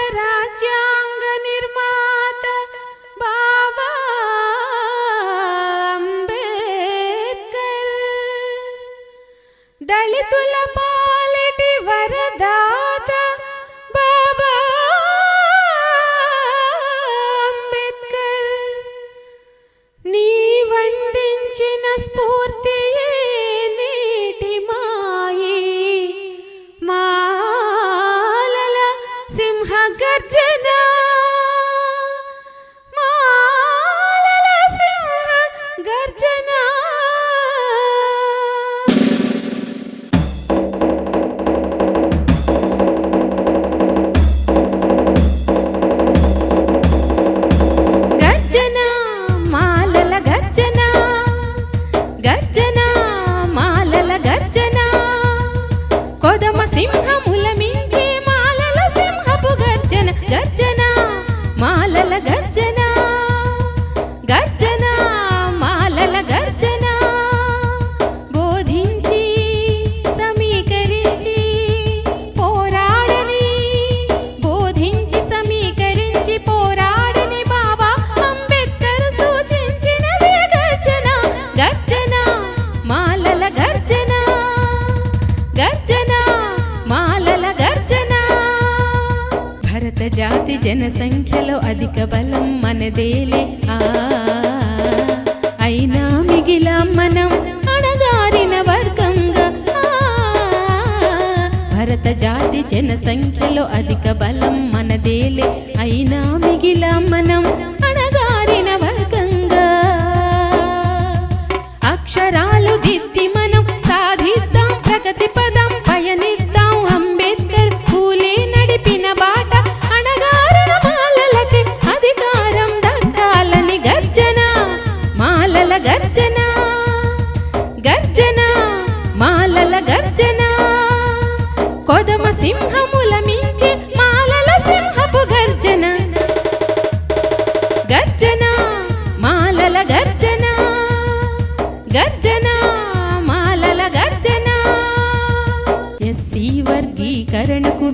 రాజ్యాంగ భరత జాతి జనసంఖ్యలో అధిక బలం మనదేలే. ఆ అయినా మిగిలా మనం అణగారిన వర్గంగా. భరత జాతి జనసంఖ్యలో అధిక బలం మనదేలే. అయినా మిగిలా మనం అణగారిన వర్గంగా. అక్షరాలు దిద్ది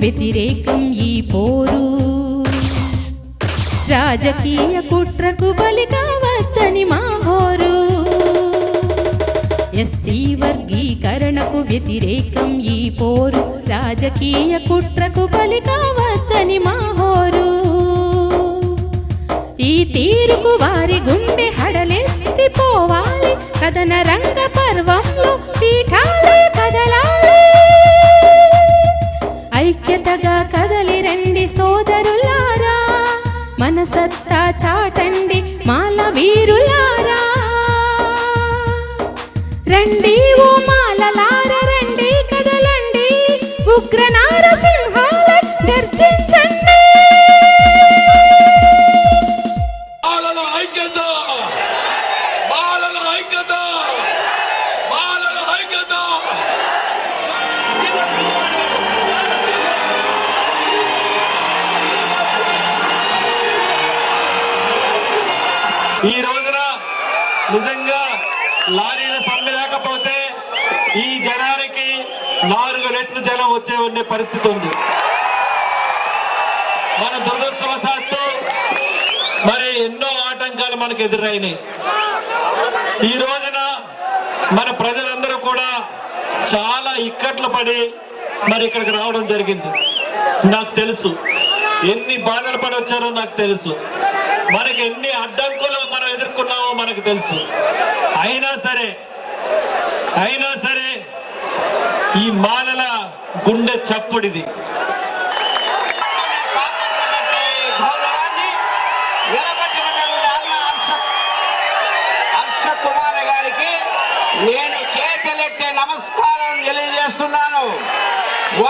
వ్యతిరేకం ఈ పోరు. రాజకీయ కుట్రకు బలి కావద్దని మా హోరు. ఎస్సీ వర్గీకరణకు వ్యతిరేకం ఈ పోరు. రాజకీయ కుట్రకు బలి కావద్దని మా హోరు. ఈ తీరుకు వారి గుండె హడలెత్తిపోవాలి కథన రంగ పర్వంలో పీఠాలే సత్తా చాటండి మాల వీరులారా. రండి ఓ మాలలా. ఈ జనానికి నాలుగు రెట్లు జనం వచ్చే ఉండే పరిస్థితి ఉంది. మన దురదృష్టవశాత్తు మరి ఎన్నో ఆటంకాలు మనకు ఎదురైనాయి. ఈ రోజున మన ప్రజలందరూ కూడా చాలా ఇక్కట్లు పడి మరి ఇక్కడికి రావడం జరిగింది. నాకు తెలుసు. ఎన్ని బాధలు పడి వచ్చారో నాకు తెలుసు. మనకి ఎన్ని అడ్డంకులు మనం ఎదుర్కొన్నామో మనకు తెలుసు. అయినా సరే అయినా సరే ఈ మానల గుండె చప్పుడిది. గౌరవాన్ని హర్ష హర్ష కుమార్ గారికి నేను చేతులెత్తే నమస్కారం తెలియజేస్తున్నాను.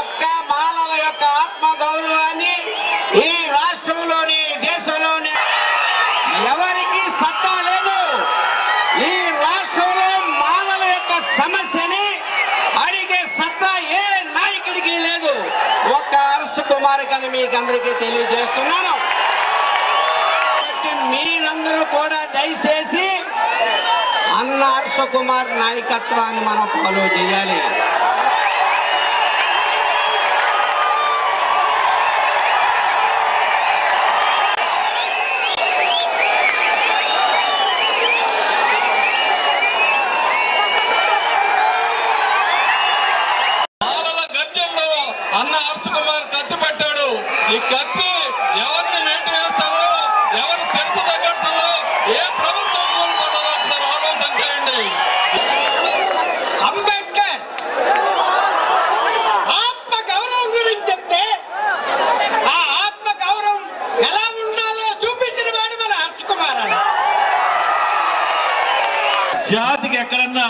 ఒక్క మానవ యొక్క ఆత్మ గౌరవాన్ని ఈ రాష్ట్రంలోని దేశంలోని ఎవరికి సత్తా లేదు ఈ రాష్ట్రంలో మానవ యొక్క సమస్యని అడిగే సత్తా ఏ నాయకుడికి లేదు ఒక్క హర్ష మీకు అందరికీ తెలియజేస్తున్నాను మీరందరూ కూడా దయచేసి అన్న హర్షకుమార్ నాయకత్వాన్ని మనం ఫాలో చేయాలి.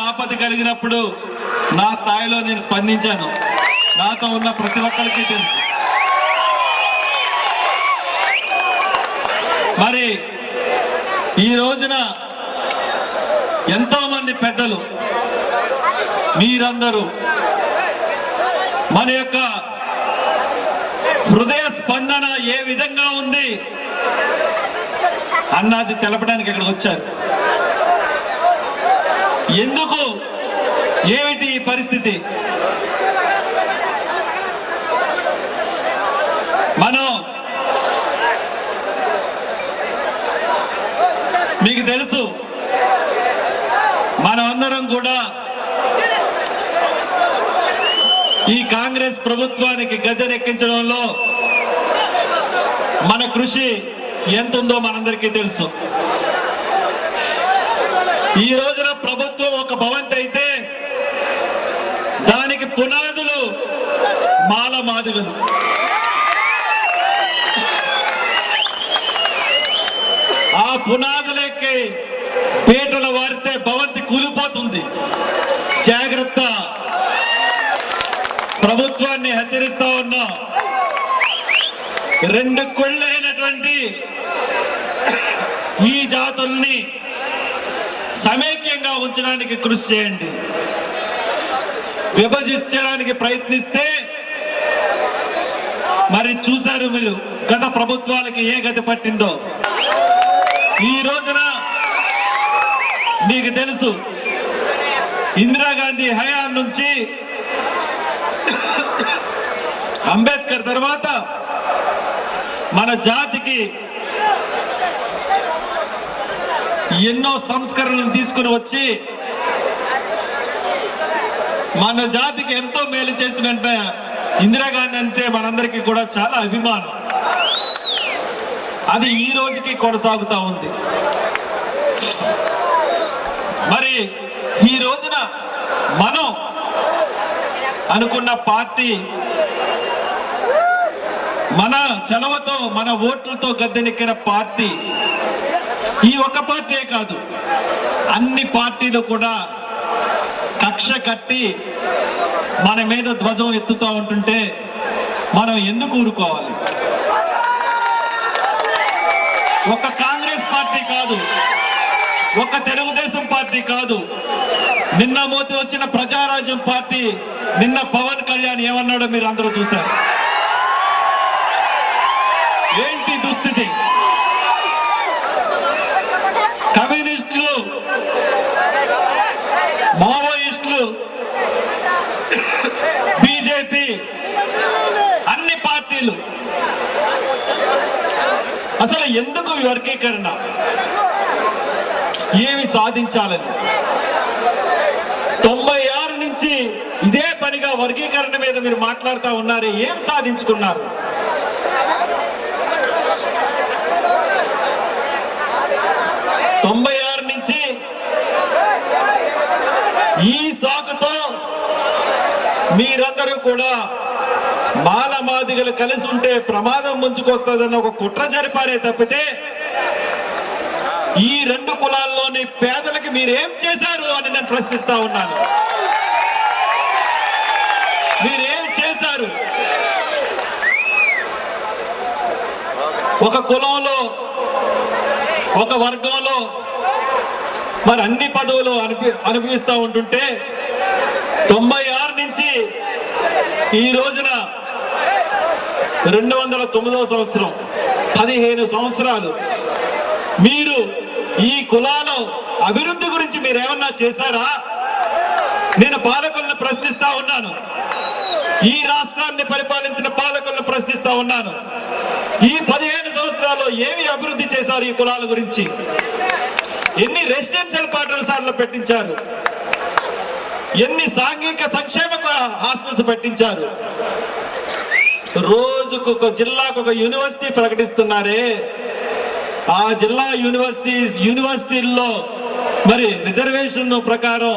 ఆపద కలిగినప్పుడు నా స్థాయిలో నేను స్పందించాను. నాతో ఉన్న ప్రతి ఒక్కరికి తెలుసు. మరి ఈ రోజున ఎంతో మంది పెద్దలు మీరందరూ మన యొక్క హృదయ స్పందన ఏ విధంగా ఉంది అన్నది తెలపడానికి ఇక్కడికి వచ్చారు. ఎందుకు? ఏమిటి ఈ పరిస్థితి? మనం మీకు తెలుసు మనమందరం కూడా ఈ కాంగ్రెస్ ప్రభుత్వానికి గద్దెనెక్కించడంలో మన కృషి ఎంత ఉందో మనందరికీ తెలుసు. ఈ రోజున ప్రభుత్వం ఒక భవంతి అయితే దానికి పునాదులు మాల మాదిగలు. ఆ పునాదులకి పీటలు వారితే భవంతి కూలిపోతుంది. జాగ్రత్త. ప్రభుత్వాన్ని హెచ్చరిస్తా ఉన్నా. రెండు కొళ్ళైనటువంటి ఈ జాతుల్ని సమైక్యంగా ఉంచడానికి కృషి చేయండి. విభజించడానికి ప్రయత్నిస్తే మరి చూశారు మీరు గత ప్రభుత్వాలకి ఏ గతి పట్టిందో. ఈ రోజున మీకు తెలుసు ఇందిరాగాంధీ హయాం నుంచి అంబేద్కర్ తర్వాత మన జాతికి ఎన్నో సంస్కరణలు తీసుకుని వచ్చి మన జాతికి ఎంతో మేలు చేసిన ఇందిరాగాంధీ అంటే మనందరికీ కూడా చాలా అభిమానం. అది ఈ రోజుకి కొనసాగుతా ఉంది. మరి ఈ రోజున మనం అనుకున్న పార్టీ మన చలవతో మన ఓట్లతో గద్దెనెక్కిన పార్టీ ఈ ఒక్క పార్టీయే కాదు అన్ని పార్టీలు కూడా కక్ష కట్టి మన మీద ధ్వజం ఎత్తుతూ ఉంటుంటే మనం ఎందుకు ఊరుకోవాలి? ఒక కాంగ్రెస్ పార్టీ కాదు ఒక తెలుగుదేశం పార్టీ కాదు. నిన్న మోతి వచ్చిన ప్రజారాజ్యం పార్టీ నిన్న పవన్ కళ్యాణ్ ఏమన్నాడో మీరు అందరూ చూశారు. ఏంటి దుస్థితి? బీజేపీ అన్ని పార్టీలు. అసలు ఎందుకు వర్గీకరణ? ఏమి సాధించాలని? తొంభై ఆరు నుంచి ఇదే పనిగా వర్గీకరణ మీద మీరు మాట్లాడుతూ ఉన్నారే ఏం సాధించుకున్నారు తొంభై ఆరు నుంచి ఈ సాకుతో మీరందరూ కూడా మాల మాదిగలు కలిసి ఉంటే ప్రమాదం ముంచుకొస్తుందన్న ఒక కుట్ర జరిపారే తప్పితే ఈ రెండు కులాల్లోని పేదలకు మీరేం చేశారు అని నేను ప్రశ్నిస్తా ఉన్నాను. మీరేం చేశారు? ఒక కులంలో ఒక వర్గంలో మరి అన్ని పదవులు అనిపి అనిపిస్తూ ఉంటుంటే తొంభై నుంచి ఈ రోజున రెండు వందల తొమ్మిదవ సంవత్సరం పదిహేను సంవత్సరాలు. మీరు ఈ కులాల అభివృద్ధి గురించి మీరు ఏమన్నా చేశారా? నేను పాలకులను ప్రశ్నిస్తా ఉన్నాను. ఈ రాష్ట్రాన్ని పరిపాలించిన పాలకులను ప్రశ్నిస్తా ఉన్నాను. ఈ పదిహేను సంవత్సరాల్లో ఏమి అభివృద్ధి చేశారు ఈ కులాల గురించి? ఎన్ని రెసిడెన్షియల్ పాఠశాలలు పెట్టించారు? ఎన్ని సాంఘిక సంక్షేమ హాస్టల్స్ పెట్టించారు? రోజుకు ఒక జిల్లాకు ఒక యూనివర్సిటీ ప్రకటిస్తున్నారే. ఆ జిల్లా యూనివర్సిటీస్ యూనివర్సిటీల్లో మరి రిజర్వేషన్ ప్రకారం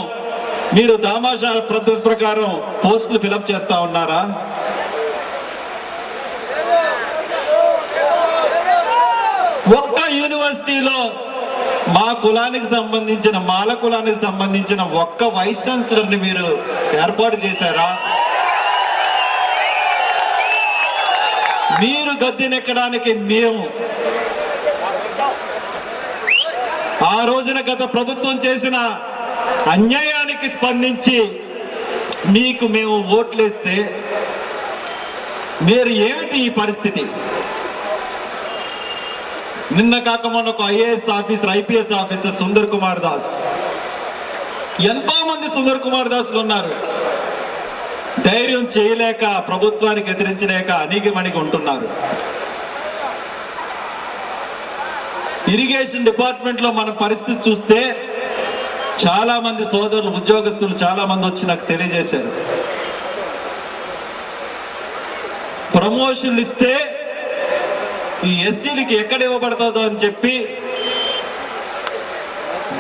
మీరు దామాషా పద్ధతి ప్రకారం పోస్టులు ఫిలప్ చేస్తా ఉన్నారా? ఒక్క యూనివర్సిటీలో మా కులానికి సంబంధించిన మాల కులానికి సంబంధించిన ఒక్క వైస్ ఛాన్సలర్ని మీరు ఏర్పాటు చేశారా? మీరు గద్దెనెక్కడానికి మేము ఆ రోజున గత ప్రభుత్వం చేసిన అన్యాయానికి స్పందించి మీకు మేము ఓట్లేస్తే మీరు ఏమిటి ఈ పరిస్థితి? నిన్న కాక మొన్న ఒక IAS officer IPS officer Sundar Kumar Das. ఎంతో మంది సుందర్ కుమార్ దాసులు ఉన్నారు. ధైర్యం చేయలేక ప్రభుత్వానికి ఎదిరించలేక అణిగిమణిగి ఉంటున్నారు. ఇరిగేషన్ డిపార్ట్మెంట్లో మన పరిస్థితి చూస్తే చాలా మంది సోదరులు ఉద్యోగస్తులు చాలా మంది వచ్చి నాకు తెలియజేశారు. ప్రమోషన్లు ఇస్తే ఈ ఎస్సీలకి ఎక్కడ ఇవ్వబడుతుందో అని చెప్పి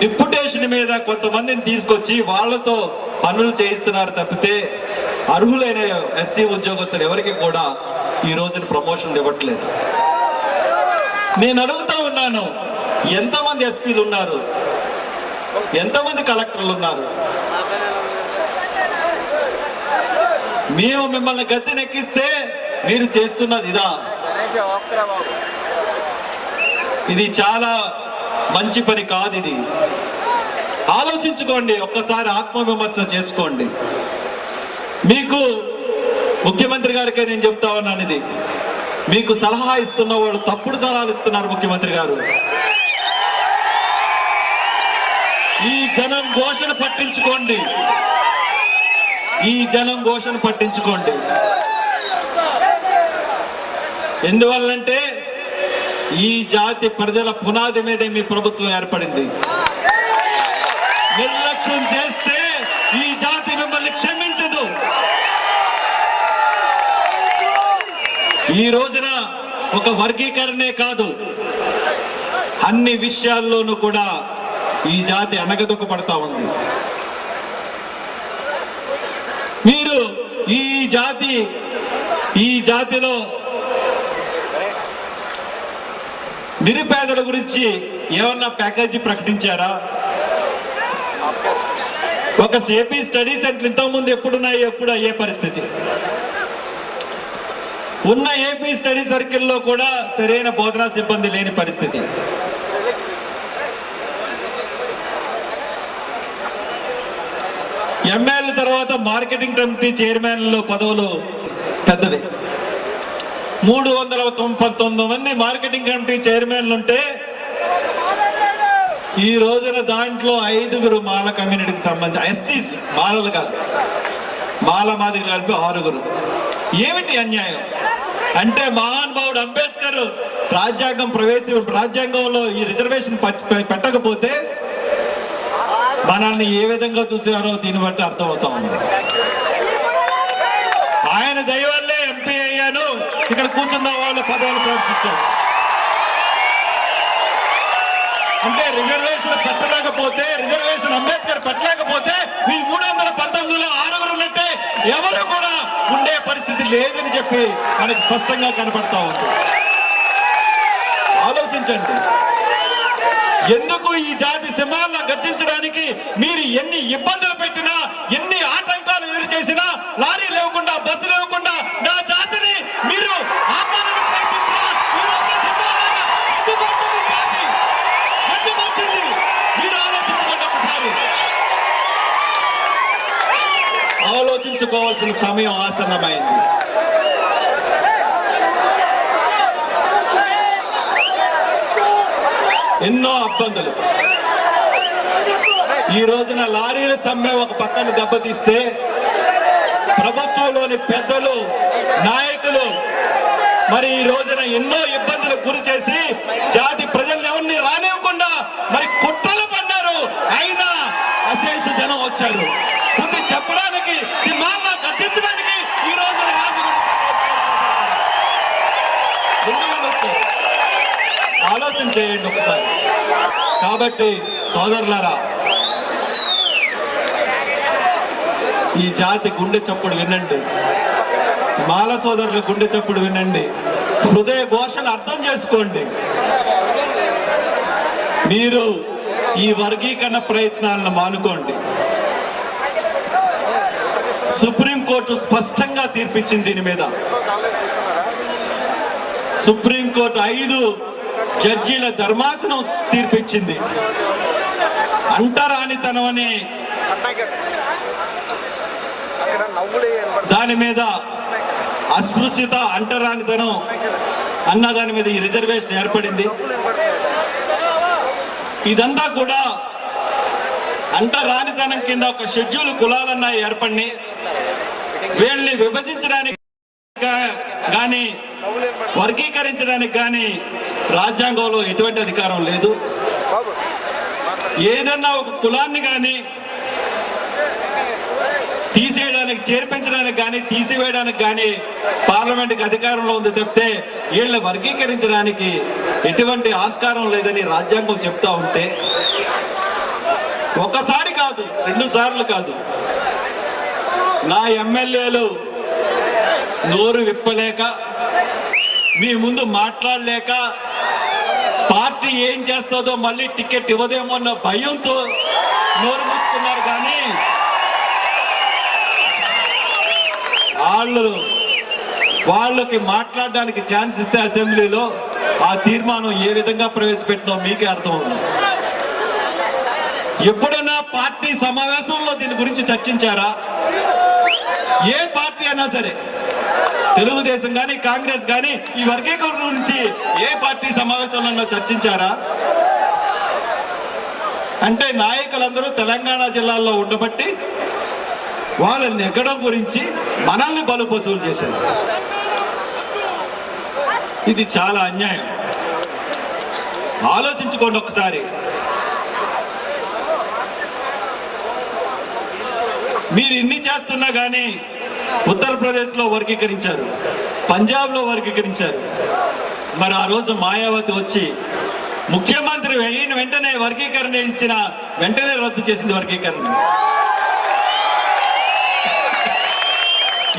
డిప్యుటేషన్ మీద కొంతమందిని తీసుకొచ్చి వాళ్ళతో పనులు చేయిస్తున్నారు తప్పితే అర్హులైన ఎస్సీ ఉద్యోగస్తులు ఎవరికి కూడా ఈ రోజున ప్రమోషన్ ఇవ్వట్లేదు. నేను అడుగుతా ఉన్నాను ఎంతమంది ఎస్పీలు ఉన్నారు? ఎంతమంది కలెక్టర్లు ఉన్నారు? మేము మిమ్మల్ని గద్దెనెక్కిస్తే మీరు చేస్తున్నది ఇదా? ఇది చాలా మంచి పని కాదు ఇది. ఆలోచించుకోండి ఒక్కసారి ఆత్మవిమర్శ చేసుకోండి. మీకు ముఖ్యమంత్రి గారికే నేను చెప్తా ఉన్నాను ఇది. మీకు సలహా ఇస్తున్న వాళ్ళు తప్పుడు సలహాలు ఇస్తున్నారు ముఖ్యమంత్రి గారు. ఈ జనం ఘోషణ పట్టించుకోండి. ఈ జనం ఘోషణ పట్టించుకోండి. ఎందువల్లంటే ఈ జాతి ప్రజల పునాది మీదే మీ ప్రభుత్వం ఏర్పడింది. నిర్లక్ష్యం చేస్తే ఈ జాతి మిమ్మల్ని క్షమించదు. ఈ రోజున ఒక వర్గీకరణే కాదు అన్ని విషయాల్లోనూ కూడా ఈ జాతి అనగదొక్కబడతా ఉంది. మీరు ఈ జాతి ఈ జాతిలో నిరుపేదల గురించి ఏమన్నా ప్యాకేజీ ప్రకటించారా? ఒక సేపీ స్టడీ సెంటర్ ఇంతకుముందు ఎప్పుడున్నాయి ఎప్పుడు అయ్యే పరిస్థితి. ఉన్న ఏపీ స్టడీ సర్కిల్లో కూడా సరైన బోధనా సిబ్బంది లేని పరిస్థితి. ఎంఎల్ తర్వాత మార్కెటింగ్ కమిటీ చైర్మన్లు పదవులు పెద్దవి. మూడు వందల తొంభై మంది మార్కెటింగ్ కమిటీ చైర్మన్లు ఉంటే ఈ రోజున దాంట్లో ఐదుగురు మాల కమ్యూనిటీకి సంబంధించి ఎస్సీస్ మాలలు కాదు. మాల మాది కలిపి ఆరుగురు. ఏమిటి అన్యాయం? అంటే మహానుభావుడు అంబేద్కర్ రాజ్యాంగం ప్రవేశ రాజ్యాంగంలో ఈ రిజర్వేషన్ పెట్టకపోతే మనల్ని ఏ విధంగా చూసారో దీన్ని బట్టి అర్థమవుతా ఉంది. ఆయన దైవ ఇక్కడ కూర్చున్న వాళ్ళు పదవులు ప్రార్థించారు అంటే రిజర్వేషన్ పెట్టలేకపోతే రిజర్వేషన్ అంబేద్కర్ పెట్టలేకపోతే ఈ మూడు వందల పంతొమ్మిదిలో ఆరుగురు ఉన్నట్టే ఎవరు కూడా ఉండే పరిస్థితి లేదని చెప్పి మనకి స్పష్టంగా కనపడతా ఉంది. ఆలోచించండి. ఎందుకు ఈ జాతి సింహాలను గర్జించడానికి మీరు ఎన్ని ఇబ్బందులు పెట్టినా ఎన్ని ఆటంకాలు ఎదురు చేసినా లారీ లేకుండా బస్సు లేకుండా ఆలోచించుకోవాల్సిన సమయం ఆసన్నమైంది. ఎన్నో అబ్బందులు. ఈ రోజున లారీల సమ్మె ఒక పక్కన దెబ్బతీస్తే ప్రభుత్వంలోని పెద్దలు నాయకులు మరి ఈ రోజున ఎన్నో ఇబ్బందులకు గురి చేసి జాతి ప్రజల్ని ఎవరిని రానివ్వకుండా మరి కుట్రలు పన్నారు అయినా అశేష జనం వచ్చారు. బుద్ధి చెప్పడానికి సినిమాల్లో గర్తించడానికి ఈ రోజు ఆలోచన చేయండి ఒకసారి. కాబట్టి సోదరులారా ఈ జాతి గుండె చప్పుడు వినండి. మాల సోదరుల గుండె చప్పుడు వినండి. హృదయ ఘోషను అర్థం చేసుకోండి. మీరు ఈ వర్గీకరణ ప్రయత్నాలను మానుకోండి. సుప్రీంకోర్టు స్పష్టంగా తీర్పిచ్చింది దీని మీద. సుప్రీంకోర్టు ఐదు జడ్జీల ధర్మాసనం తీర్పిచ్చింది. అంటరానితనం అని దాని మీద అస్పృశ్యత అంటరానితనం అన్న దాని మీద ఈ రిజర్వేషన్ ఏర్పడింది. ఇదంతా కూడా అంటరానితనం కింద ఒక షెడ్యూల్ కులాలన్నా ఏర్పడినాయి. వీళ్ళని విభజించడానికి కానీ వర్గీకరించడానికి కానీ రాజ్యాంగంలో ఎటువంటి అధికారం లేదు. ఏదన్నా ఒక కులాన్ని కానీ తీసేయడానికి చేర్పించడానికి కానీ తీసివేయడానికి కానీ పార్లమెంట్కి అధికారంలో ఉంది తప్పితే వీళ్ళని వర్గీకరించడానికి ఎటువంటి ఆస్కారం లేదని రాజ్యాంగం చెప్తా ఉంటే ఒకసారి కాదు రెండు సార్లు కాదు. నా ఎమ్మెల్యేలు నోరు విప్పలేక మీ ముందు మాట్లాడలేక పార్టీ ఏం చేస్తుందో మళ్ళీ టికెట్ ఇవ్వదేమో అన్న భయంతో నోరు మూసుకున్నారు కానీ వాళ్ళు వాళ్ళకి మాట్లాడడానికి ఛాన్స్ ఇస్తే అసెంబ్లీలో ఆ తీర్మానం ఏ విధంగా ప్రవేశపెట్టినో మీకే అర్థం ఎప్పుడైనా పార్టీ సమావేశంలో దీని గురించి చర్చించారా? ఏ పార్టీ అయినా సరే తెలుగుదేశం కానీ కాంగ్రెస్ కానీ ఈ వర్గీకరణ గురించి ఏ పార్టీ సమావేశంలో చర్చించారా? అంటే నాయకులందరూ తెలంగాణ జిల్లాల్లో ఉండబట్టి వాళ్ళని నెగ్గడం గురించి మనల్ని బలు చేశారు. ఇది చాలా అన్యాయం. ఆలోచించుకోండి ఒకసారి. మీరు ఇన్ని చేస్తున్నా కానీ ఉత్తరప్రదేశ్లో వర్గీకరించారు. పంజాబ్లో వర్గీకరించారు. మరి ఆ రోజు మాయావతి వచ్చి ముఖ్యమంత్రి అయిన వెంటనే వర్గీకరణ ఇచ్చిన వెంటనే రద్దు చేసింది వర్గీకరణ.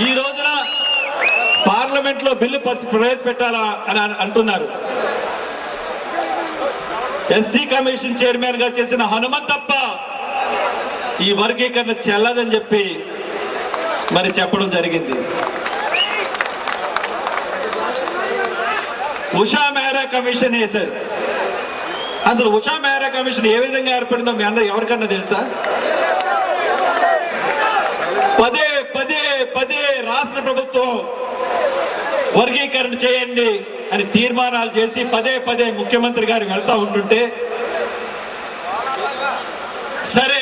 ఈ రోజున పార్లమెంట్లో బిల్లు ప్రవేశపెట్టాలా అని అంటున్నారు. ఎస్సీ కమిషన్ చైర్మన్గా చేసిన హనుమంతప్ప ఈ వర్గీకరణ చెల్లదని చెప్పి మరి చెప్పడం జరిగింది. ఉషా మెహ్రా కమిషన్ వేశారు అసలు ఉషా మెహ్రా కమిషన్ ఏ విధంగా ఏర్పడిందో మీ అందరూ ఎవరికన్నా తెలుసా? పదే పదే పదే రాష్ట్ర ప్రభుత్వం వర్గీకరణ చేయండి అని తీర్మానాలు చేసి పదే పదే ముఖ్యమంత్రి గారు వెళ్తా ఉంటుంటే సరే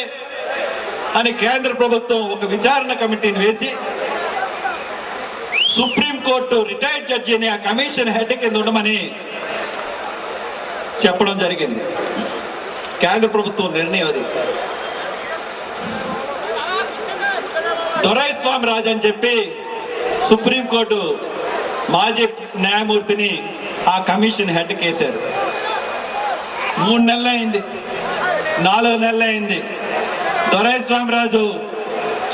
అని కేంద్ర ప్రభుత్వం ఒక విచారణ కమిటీని వేసి సుప్రీంకోర్టు రిటైర్డ్ జడ్జిని ఆ కమిషన్ హెడ్ కింద ఉండమని చెప్పడం జరిగింది. కేంద్ర ప్రభుత్వం నిర్ణయం అది. దొరైస్వామి రాజు అని చెప్పి సుప్రీంకోర్టు మాజీ న్యాయమూర్తిని ఆ కమిషన్ హెడ్ కేశారు. మూడు నెలలు అయింది నాలుగు నెలలు అయింది దొరైస్వామి స్వామిరాజు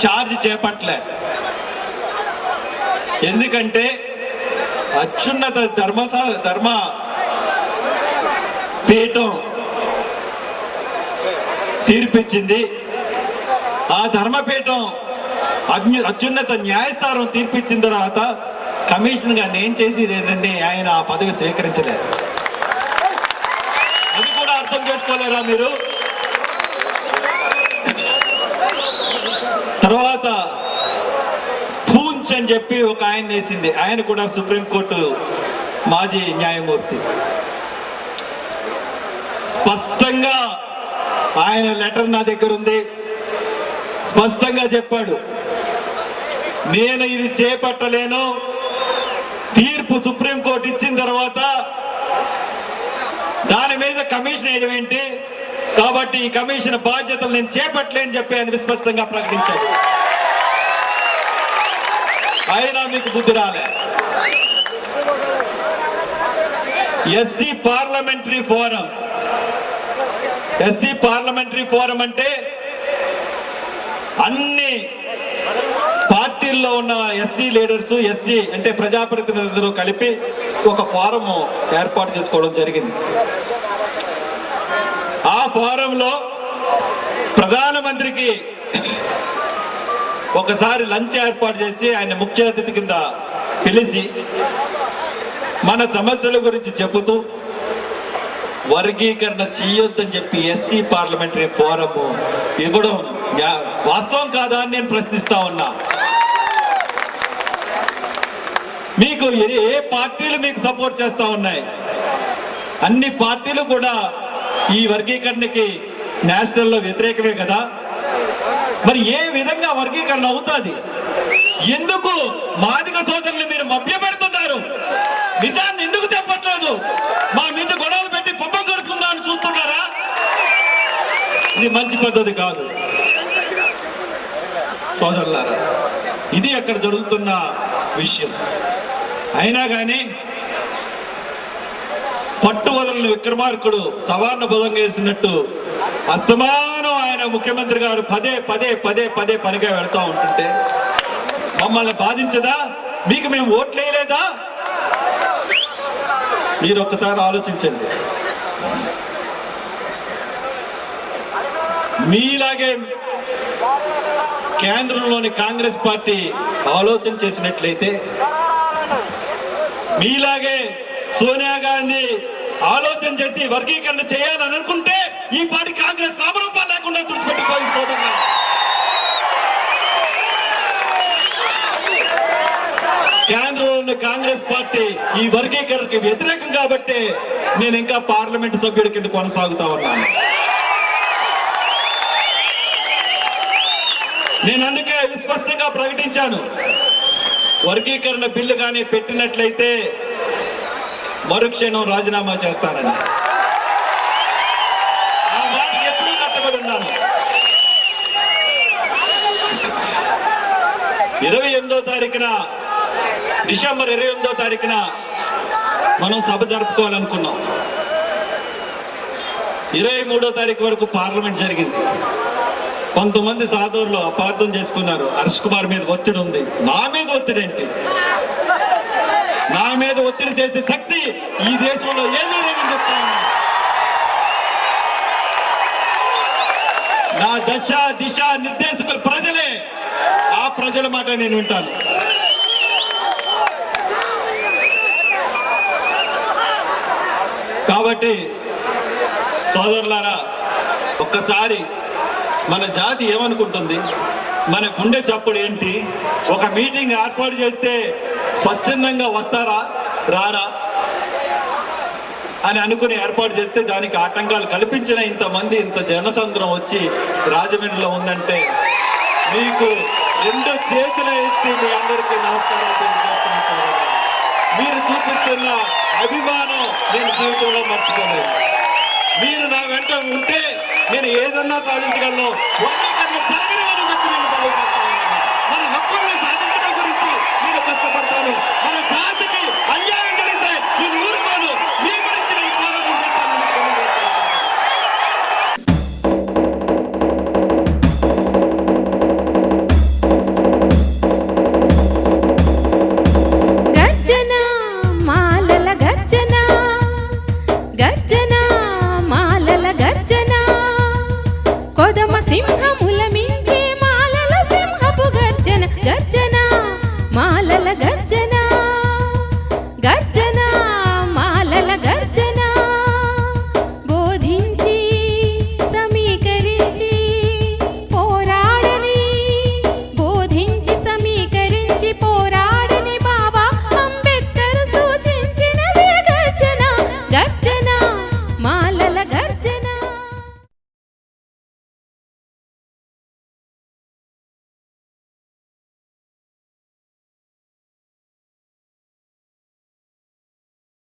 ఛార్జ్ చేపట్టలే. ఎందుకంటే అత్యున్నత ధర్మసా ధర్మ పీఠం తీర్పిచ్చింది. ఆ ధర్మపీఠం అగ్ని అత్యున్నత న్యాయస్థానం తీర్పిచ్చిన తర్వాత కమిషన్గా నేను చేసేది ఏంటంటే ఆయన ఆ పదవి స్వీకరించలేదు. అది కూడా అర్థం చేసుకోలేరా మీరు? తర్వాత పూంచ్ అని చెప్పి ఒక ఆయన వేసింది. ఆయన కూడా సుప్రీంకోర్టు మాజీ న్యాయమూర్తి. స్పష్టంగా ఆయన లెటర్ నా దగ్గర ఉంది. స్పష్టంగా చెప్పాడు. నేను ఇది చేపట్టలేను. తీర్పు సుప్రీంకోర్టు ఇచ్చిన తర్వాత దాని మీద కమిషన్ వేయడం కాబట్టి ఈ కమిషన్ బాధ్యతలు నేను చేపట్టలేని చెప్పి ఆయన విస్పష్టంగా ప్రకటించాడు. అయినా మీకు బుద్ధి రాలే. SC parliamentary forum. SC parliamentary forum అంటే అన్ని పార్టీల్లో ఉన్న ఎస్సీ లీడర్స్ ఎస్సీ అంటే ప్రజాప్రతినిధులు కలిపి ఒక ఫోరం ఏర్పాటు చేసుకోవడం జరిగింది. ఆ ఫోరంలో ప్రధానమంత్రికి ఒకసారి లంచ్ ఏర్పాటు చేసి ఆయన ముఖ్య అతిథి కింద పిలిచి మన సమస్యల గురించి చెబుతూ వర్గీకరణ చేయొద్దని చెప్పి ఎస్సీ పార్లమెంటరీ ఫోరము ఇవ్వడం వాస్తవం కాదా అని నేను ప్రశ్నిస్తా ఉన్నా. మీకు ఏ- ఏ పార్టీలు మీకు సపోర్ట్ చేస్తా ఉన్నాయి? అన్ని పార్టీలు కూడా ఈ వర్గీకరణకి నేషనల్లో వ్యతిరేకమే కదా? మరి ఏ విధంగా వర్గీకరణ అవుతుంది? ఎందుకు మాదిగ సోదరులు మీరు మభ్యపెడుతున్నారు? నిజాన్ని ఎందుకు చెప్పట్లేదు? మా మీద గొడవలు పెట్టి పబ్బం గడుపుకుందా అని చూస్తున్నారా? ఇది మంచి పద్ధతి కాదు. సోదరులారా ఇది అక్కడ జరుగుతున్న విషయం. అయినా కానీ పట్టు వదలని విక్రమార్కుడు సవార్ణ బుధంగా వేసినట్టు అస్తమానం ఆయన ముఖ్యమంత్రి గారు పదే పదే పదే పదే పనిగా వెళ్తా ఉంటుంటే మమ్మల్ని బాధించదా? మీకు మేము ఓట్లేయలేదా మీరు ఒక్కసారి ఆలోచించండి. మీలాగే కేంద్రంలోని కాంగ్రెస్ పార్టీ ఆలోచన చేసినట్లయితే మీలాగే సోనియా గాంధీ ఆలోచన చేసి వర్గీకరణ చేయాలని అనుకుంటే ఈ పార్టీ కాంగ్రెస్ నామరూపాలు లేకుండా తుడిచిపెట్టిపోయింది సోదరులు కేంద్రంలో ఉన్న కాంగ్రెస్ పార్టీ ఈ వర్గీకరణకి వ్యతిరేకం కాబట్టి నేను ఇంకా పార్లమెంట్ సభ్యుడి కింద కొనసాగుతా ఉన్నాను. నేను అందుకే విస్పష్టంగా ప్రకటించాను. వర్గీకరణ బిల్లు కానీ పెట్టినట్లయితే మరుక్షణం రాజీనామా చేస్తానని. ఆ ఎప్పుడూ ఉన్నాను ఇరవై ఎనిమిదో తారీఖున డిసెంబర్ ఇరవై ఎనిమిదో తారీఖున మనం సభ జరుపుకోవాలనుకున్నాం. ఇరవై మూడో తారీఖు వరకు పార్లమెంట్ జరిగింది. కొంతమంది సాధువులు అపార్థం చేసుకున్నారు. హర్ష్ కుమార్ మీద ఒత్తిడి ఉంది. నా మీద ఒత్తిడి ఏంటి నా మీద ఒత్తిడి చేసే శక్తి ఈ దేశంలో ఏమీ లేదని చెప్తాను. నా దశ దిశ నిర్దేశకులు ప్రజలే ఆ ప్రజల మాట నేను వింటాను. కాబట్టి సోదరులారా ఒక్కసారి మన జాతి ఏమనుకుంటుంది? మన గుండె చప్పుడు ఏంటి? ఒక మీటింగ్ ఏర్పాటు చేస్తే స్వచ్ఛందంగా వస్తారా రారా అని అనుకుని ఏర్పాటు చేస్తే దానికి ఆటంకాలు కల్పించిన ఇంతమంది ఇంత జనసంద్రం వచ్చి రాజమండ్రిలో ఉందంటే మీకు రెండు చేతుల ఎత్తి మీ అందరికీ నమస్కారాలు తెలియజేస్తున్నాను. మీరు చూపిస్తున్న అభిమానం నేను జీవితంలో మర్చిపోలేదు. మీరు నా వెంట ఉంటే నేను ఏదన్నా సాధించగలను. చెప్పి నేను